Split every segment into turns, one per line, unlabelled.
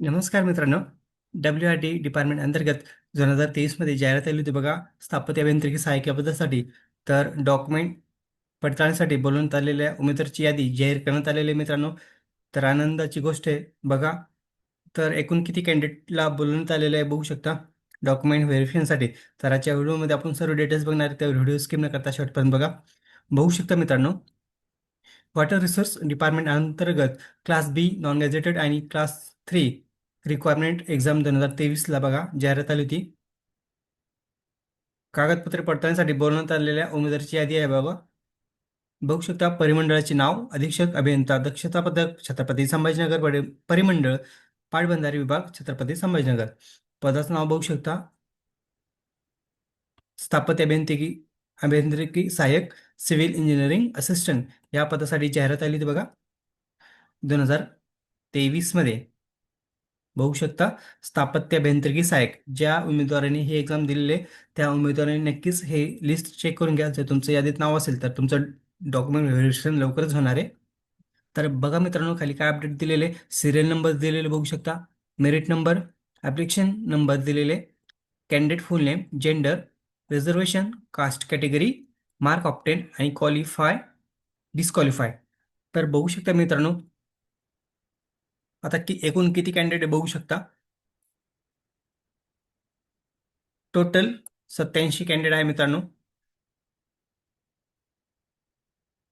नमस्कार मित्रांनो. W R D department अंतर्गत दोन हजार तेवीसमध्ये जाहिरात आली होती बघा स्थापत्य अभियांत्रिकी सहाय्यक पदासाठी तर डॉक्युमेंट पडताळणीसाठी बोलवण्यात आलेल्या उमेदवारची यादी जाहीर करण्यात आलेली आहे मित्रांनो. तर आनंदाची गोष्ट आहे बघा. तर एकूण किती कॅन्डिडेटला बोलवण्यात आलेलं आहे बघू शकता. डॉक्युमेंट व्हेरिफिकेशनसाठी तर आजच्या व्हिडिओमध्ये आपण सर्व डिटेल्स बघणार आहे त्या व्हिडिओ स्किप न करता शॉर्टपर्यंत बघा. बघू शकता मित्रांनो. वॉटर रिसोर्स डिपार्टमेंट अंतर्गत क्लास बी नॉन गॅझेटेड आणि क्लास थ्री रिक्वायरमेंट एक्झाम दोन हजार तेवीसला बघा जाहिरात आली होती. कागदपत्रे पडताळणीसाठी बोलवण्यात आलेल्या उमेदवाराची यादी आहे बाबा. बघू शकता परिमंडळाचे नाव अधीक्षक अभियंता दक्षता पदक छत्रपती संभाजीनगर परि परिमंडळ पाटबंधारे विभाग छत्रपती संभाजीनगर. पदाचं नाव बघू शकता. स्थापत्य अभियांत्रिकी अभियांत्रिकी सहाय्यक सिव्हिल इंजिनिअरिंग असिस्टंट या पदासाठी जाहिरात आली होती बघा. दोन हजार तेवीसमध्ये. बघू शकता. स्थापत्य अभियांत्रिकी सहाय्यक. ज्या उमेदवारांनी हे एक्झाम दिलेले त्या उमेदवारांनी नक्कीच हे लिस्ट चेक करून घ्या. जर तुमचं यादीत नाव असेल तर तुमचं डॉक्युमेंट व्हेरिफिकेशन लवकरच होणार आहे. तर बघा मित्रांनो खाली काय अपडेट दिलेले? सिरियल नंबर दिलेले बघू शकता. मेरिट नंबर ॲप्लिकेशन नंबर दिलेले. Candidate full name gender reservation caste category mark obtain आणि क्वालिफाय डिस्क्वालिफाय तर बघू शकता मित्रांनो आता कि एकूण किती कॅन्डिडेट बघू शकता? टोटल सत्याऐंशी कॅन्डिडेट आहे मित्रांनो.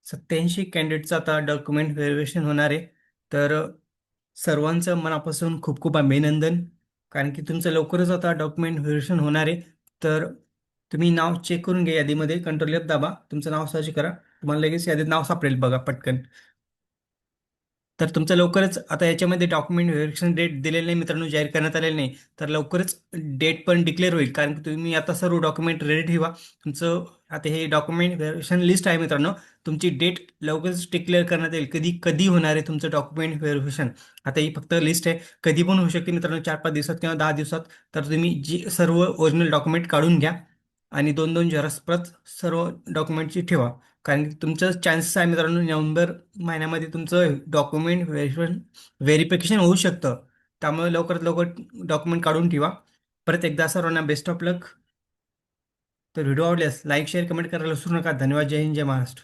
सत्याऐंशी कॅन्डिडेटचं आता डॉक्युमेंट व्हेरिफिकेशन होणार आहे. तर सर्वांचं मनापासून खूप खूप अभिनंदन. कारण की तुमचं लवकरच आता डॉक्युमेंट व्हेरिफिकेशन होणार आहे. तर तुम्ही नाव चेक करून घ्या यादीमध्ये. कंट्रोल एफ दाबा. तुमचं नाव सर्च करा. तुम्हाला लगेच यादीत नाव सापडेल बघा पटकन. तर तुमचं लवकरच आता याच्यामध्ये डॉक्युमेंट व्हेरिफिकेशन डेट दिलेलं नाही मित्रांनो जाहीर करण्यात आलेलं नाही तर लवकरच डेट पण डिक्लेअर होईल कारण की तुम्ही आता सर्व डॉक्युमेंट रेडी ठेवा. तुमचं आता हे डॉक्युमेंट व्हेरिफिकेशन लिस्ट आहे मित्रांनो तुमची डेट लवकरच डिक्लेअर करण्यात येईल. कधी कधी होणार आहे तुमचं डॉक्युमेंट व्हेरिफिकेशन आता ही फक्त लिस्ट आहे. कधी पण होऊ शकते मित्रांनो चार पाच दिवसात किंवा दहा दिवसात तर तुम्ही जी सर्व ओरिजिनल डॉक्युमेंट काढून घ्या. आणि दोन दोन झेरॉक्स प्रत सर्व डॉक्युमेंटची ठेवा. कारण की तुमचं चान्सेस आहे मित्रांनो नोव्हेंबर महिन्यामध्ये तुमचं डॉक्युमेंट व्हेरिफिकेशन व्हेरिफिकेशन होऊ शकतं. त्यामुळे लवकरात लवकर डॉक्युमेंट काढून ठेवा. परत एकदा सर्वांना बेस्ट ऑफ लक तर व्हिडिओ आवडल्यास लाईक शेअर कमेंट करायला विसरू नका. धन्यवाद. जय हिंद जय महाराष्ट्र.